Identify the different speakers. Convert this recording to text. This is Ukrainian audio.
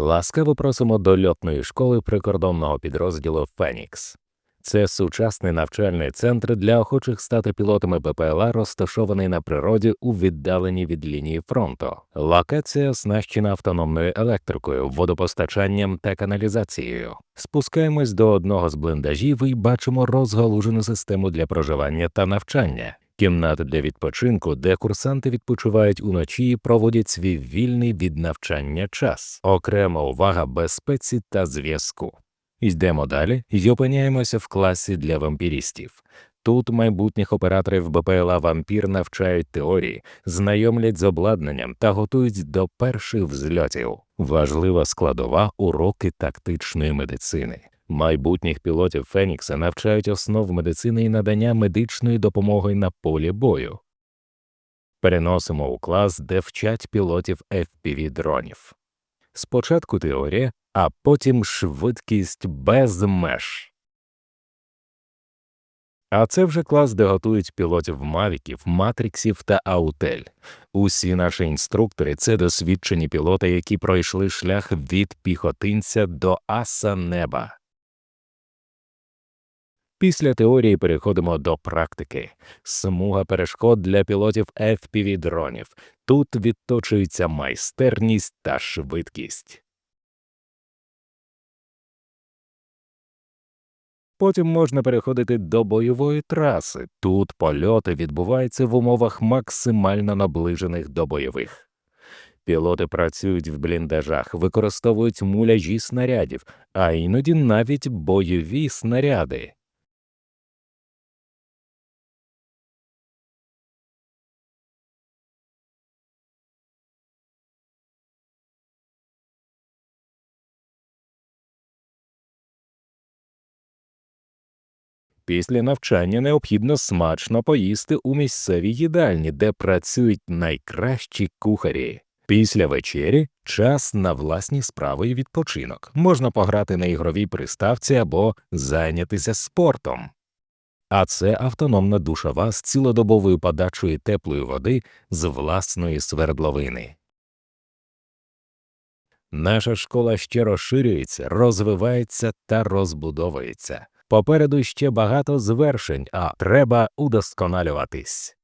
Speaker 1: Ласкаво просимо до льотної школи прикордонного підрозділу Фенікс. Це сучасний навчальний центр для охочих стати пілотами БПЛА, розташований на природі у віддаленні від лінії фронту. Локація оснащена автономною електрикою, водопостачанням та каналізацією. Спускаємось до одного з бліндажів і бачимо розгалужену систему для проживання та навчання. Кімнати для відпочинку, де курсанти відпочивають уночі і проводять свій вільний від навчання час. Окрема увага безпеці та зв'язку. Йдемо далі і опиняємося в класі для вампірістів. Тут майбутніх операторів БПЛА вампір навчають теорії, знайомлять з обладнанням та готують до перших взльотів. Важлива складова уроки тактичної медицини. Майбутніх пілотів Фенікса навчають основ медицини і надання медичної допомоги на полі бою. Переносимо у клас, де вчать пілотів fpv дронів. Спочатку теорія, а потім швидкість без меж. А це вже клас, де готують пілотів мавіків, матріксів та аутель. Усі наші інструктори це досвідчені пілоти, які пройшли шлях від піхотинця до аса неба. Після теорії переходимо до практики. Смуга перешкод для пілотів fpv дронів. Тут відточується майстерність та швидкість. Потім можна переходити до бойової траси. Тут польоти відбуваються в умовах максимально наближених до бойових. Пілоти працюють в бліндажах, використовують муляжі снарядів, а іноді навіть бойові снаряди. Після навчання необхідно смачно поїсти у місцевій їдальні, де працюють найкращі кухарі. Після вечері час на власні справи і відпочинок. Можна пограти на ігровій приставці або зайнятися спортом. А це автономна душова з цілодобовою подачею теплої води з власної свердловини. Наша школа ще розширюється, розвивається та розбудовується. Попереду ще багато звершень, а треба удосконалюватись.